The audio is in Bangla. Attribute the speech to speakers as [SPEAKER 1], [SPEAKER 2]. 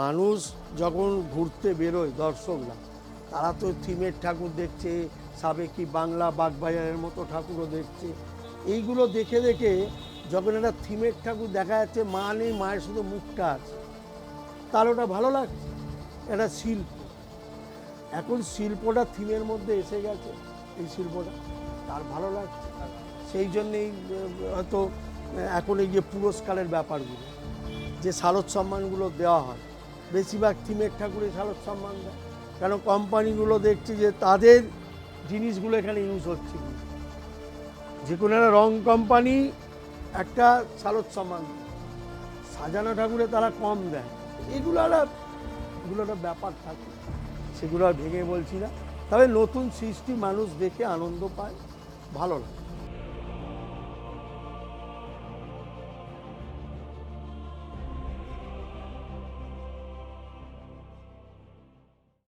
[SPEAKER 1] মানুষ যখন ঘুরতে বেরোয় দর্শকরা, তারা তো থিমের ঠাকুর দেখছে, সাবেকি বাংলা বাগবাজারের মতো ঠাকুরও দেখছে। এইগুলো দেখে দেখে যখন একটা থিমের ঠাকুর দেখা যাচ্ছে, মা নেই, মায়ের শুধু মুখটা আছে তার ওটা ভালো লাগছে এটা শিল্প। এখন শিল্পটা থিমের মধ্যে এসে গেছে, এই শিল্পটা, তার ভালো লাগছে। সেই জন্যেই হয়তো, এখন এই যে পুরস্কারের ব্যাপারগুলো, যে শারদ সম্মানগুলো দেওয়া হয় বেশিরভাগ থিমের ঠাকুরে শারদ সম্মান দেয়। কেন? কোম্পানিগুলো দেখছে যে তাদের জিনিসগুলো এখানে ইউজ হচ্ছে। যে কোনো একটা রং কোম্পানি একটা শারদ সম্মান। সাজানো ঠাকুরে তারা কম দেয়। এগুলো একটা এগুলো একটা ব্যাপার থাকে। সেগুলো আর ভেঙে বলছি না। তবে নতুন সৃষ্টি মানুষ দেখে আনন্দ পায়, ভালো লাগে।